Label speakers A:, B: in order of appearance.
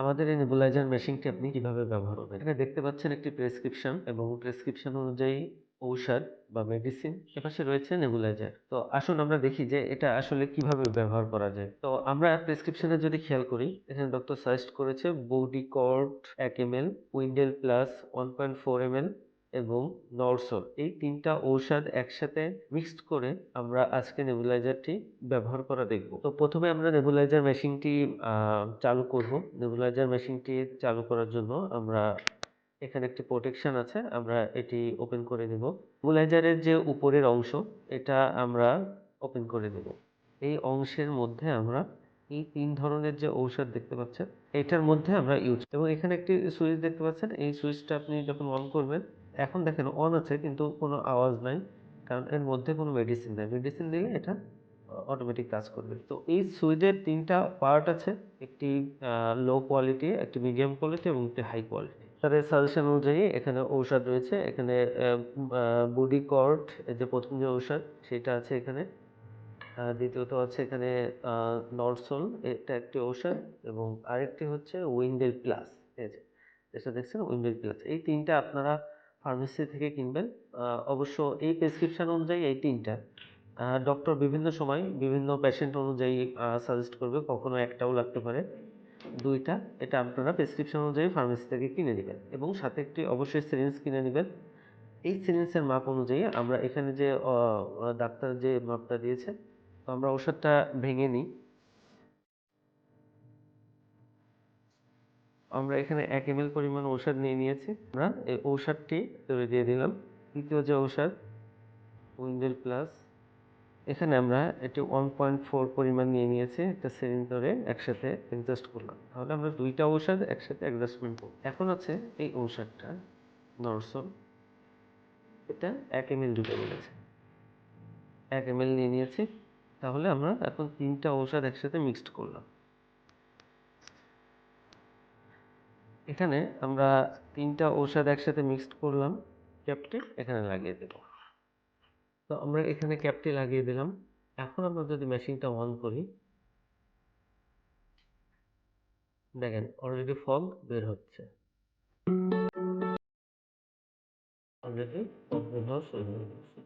A: আমাদের এই নেবুলাইজার মেশিনটি আপনি কীভাবে ব্যবহার করবেন? এখানে দেখতে পাচ্ছেন একটি প্রেসক্রিপশন এবং প্রেসক্রিপশন অনুযায়ী ঔষধ বা মেডিসিন এপাশে রয়েছে নেবুলাইজার তো আসুন আমরা দেখি যে এটা আসলে কীভাবে ব্যবহার করা যায়। তো আমরা প্রেসক্রিপশনে যদি খেয়াল করি, এখানে ডক্টর সাজেস্ট করেছে বডি কর্ড এক M L Windel plus one point four M L এবং নরসল এই তিনটা ঔষধ একসাথে মিক্সড করে আমরা আজকে নেবুলাইজারটি ব্যবহার করা দেখব। তো প্রথমে আমরা নেবুলাইজার মেশিনটি চালু করব। নেবুলাইজার মেশিনটি চালু করার জন্য আমরা এখানে একটি প্রোটেকশন আছে, আমরা এটি ওপেন করে দেব নেবুলাইজারের যে উপরের অংশ, এটা আমরা ওপেন করে দেব এই অংশের মধ্যে আমরা এই তিন ধরনের যে ঔষধ দেখতে পাচ্ছেন, এটার মধ্যে আমরা ইউজ এবং এখানে একটি সুইচ দেখতে পাচ্ছেন, এই সুইচটা আপনি যখন অন করবেন এখন দেখেন অন আছে কিন্তু কোনো আওয়াজ নাই, কারণ এর মধ্যে কোনো মেডিসিন নাই। মেডিসিন দিলে এটা অটোমেটিক কাজ করবে। তো এই সুইচের তিনটা পার্ট আছে, একটি লো কোয়ালিটি একটি মিডিয়াম কোয়ালিটি এবং একটি হাই কোয়ালিটি তাদের সাজেশন অনুযায়ী এখানে ঔষধ রয়েছে, এখানে বডি কর্ড যে প্রথম যে ঔষধ, সেটা আছে এখানে। দ্বিতীয়ত আছে এখানে নরসল এটা একটি ঔষধ এবং আরেকটি হচ্ছে উইন্ডেল প্লাস এই যে যেটা দেখছেন উইন্ডেল প্লাস এই তিনটা আপনারা ফার্মেসি থেকে কিনবেন। অবশ্য এই প্রেসক্রিপশন অনুযায়ী এই তিনটা। ডক্টর বিভিন্ন সময় বিভিন্ন পেশেন্ট অনুযায়ী সাজেস্ট করবে কখনো একটাও লাগতে পারে। দুইটা, এটা আপনারা প্রেসক্রিপশন অনুযায়ী ফার্মেসি থেকে কিনে নেবেন এবং সাথে একটি অবশ্যই সিরিঞ্জ কিনে নেবেন। এই সিরিঞ্জের মাপ অনুযায়ী আমরা এখানে যে ডাক্তার যে মাপটা দিয়েছে, তো আমরা ওষুধটা ভেঙে নিই। আমরা এখানে এক এম পরিমাণ ঔষধ নিয়ে নিয়েছি। আমরা এই ঔষধটি তৈরি দিয়ে দিলাম। দ্বিতীয় যে ঔষধ উইন্ডেল প্লাস, এখানে আমরা এটি ওয়ান পয়েন্ট ফোর পরিমাণ নিয়ে নিয়েছি, একটা ধরে একসাথে অ্যাডজাস্ট করলাম। তাহলে আমরা দুইটা ঔষধ একসাথে অ্যাডজাস্টমেন্ট করব। এখন আছে এই ঔষধটা নরসল এটা এক এম এল দুটো বলেছে এক এম এল নিয়ে নিয়েছি। তাহলে আমরা এখন তিনটা ঔষধ একসাথে মিক্সড করলাম। এখানে আমরা তিনটা ঔষধ একসাথে মিক্সড করলাম ক্যাপটি এখানে লাগিয়ে দেব। তো আমরা এখানে ক্যাপটি লাগিয়ে দিলাম। এখন আমরা যদি মেশিনটা অন করি, দেখেন অলরেডি ফগ বের হচ্ছে। অলরেডি ফগ বের হওয়া শুরু হয়ে গেছে।